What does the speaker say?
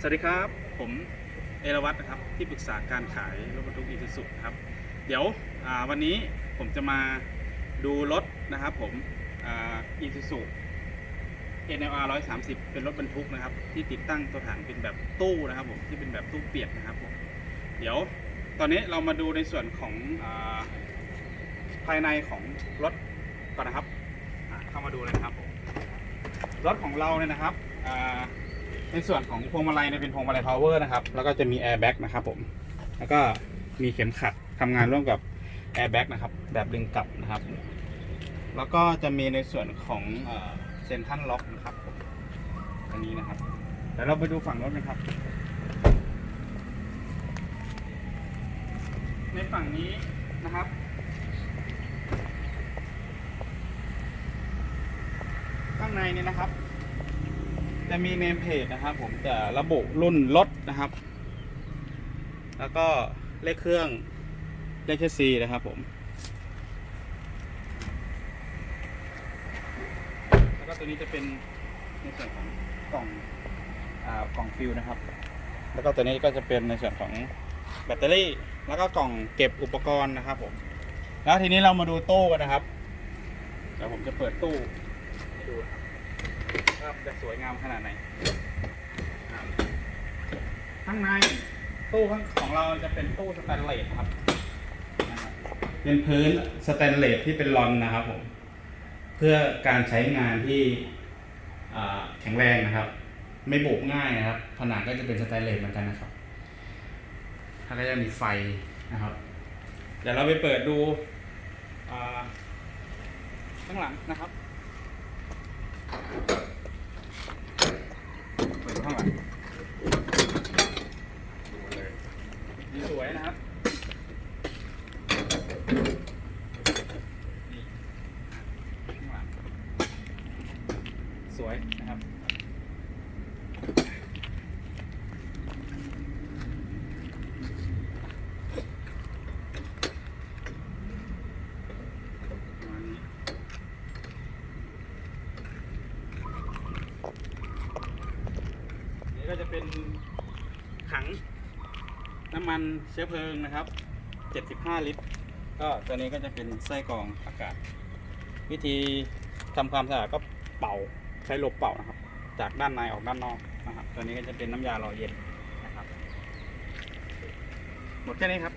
สวัสดีครับ ผมเอราวัตนะครับที่ปรึกษาการขายรถบรรทุกอีซูซุครับ เดี๋ยววันนี้ผมจะมาดูรถนะครับผมอีซูซุ NLR 130 เป็นรถบรรทุกนะครับ ที่ติดตั้งตัวถังเป็นแบบตู้นะครับผมที่เป็นแบบตู้เปียกนะครับผมเดี๋ยวตอนนี้เรามาดูในส่วนของอภายในของรถก่อนนะครับเข้ามาดูเลยนะครับผมรถของเราเนี่ยนะครับ ในส่วนของพวงมาลัยเนี่ยเป็นพวงมาลัยพาวเวอร์นะครับ แล้วก็จะมีแอร์แบ็กนะครับผม แล้วก็มีเข็มขัดทำงานร่วมกับแอร์แบ็กนะครับ แบบดึงกลับนะครับ แล้วก็จะมีในส่วนของเซนทันล็อกนะครับอันนี้นะครับเดี๋ยวเราไปดูฝั่งรถนะครับ ในฝั่งนี้นะครับข้างในเนี่ยนะครับ จะมีเนมเพจนะครับ ผมจะระบุรุ่นรถนะครับ แล้วก็เลขเครื่องเลขแคซีนะครับผม แล้วก็ตัวนี้จะเป็นในส่วนของกล่องอ่ากล่องฟิลนะครับ แล้วก็ตัวนี้ก็จะเป็นในส่วนของแบตเตอรี่ แล้วก็กล่องเก็บอุปกรณ์นะครับผมแล้วทีนี้เรามาดูตู้กันนะครับเดี๋ยวผมจะเปิดตู้ให้ดูนะ ครับจะสวยงามขนาดไหนข้างในตู้ข้างของเราจะเป็นตู้สแตนเลสครับ เป็นพื้นสแตนเลสที่เป็นรอนนะครับผม เพื่อการใช้งานที่แข็งแรงนะครับ ไม่บุบง่ายนะครับ ผนังก็จะเป็นสแตนเลสเหมือนกันนะครับแล้วก็จะมีไฟนะครับ เดี๋ยวเราไปเปิดดูข้างหลังนะครับ เปิดข้างหลังดูเลยนี่ สวยนะครับนี่ข้างหลังสวยนะครับ นี่ก็จะเป็นถัง น้ำมันเชื้อเพลิงนะครับ 75 ลิตร ก็ตัวนี้ก็จะเป็นไส้กรองอากาศ วิธีทำความสะอาดก็เป่าใช้ลมเป่านะครับ จากด้านในออกด้านนอกนะครับ ตัวนี้ก็จะเป็นน้ำยาหล่อเย็นนะครับ หมดแค่นี้ครับ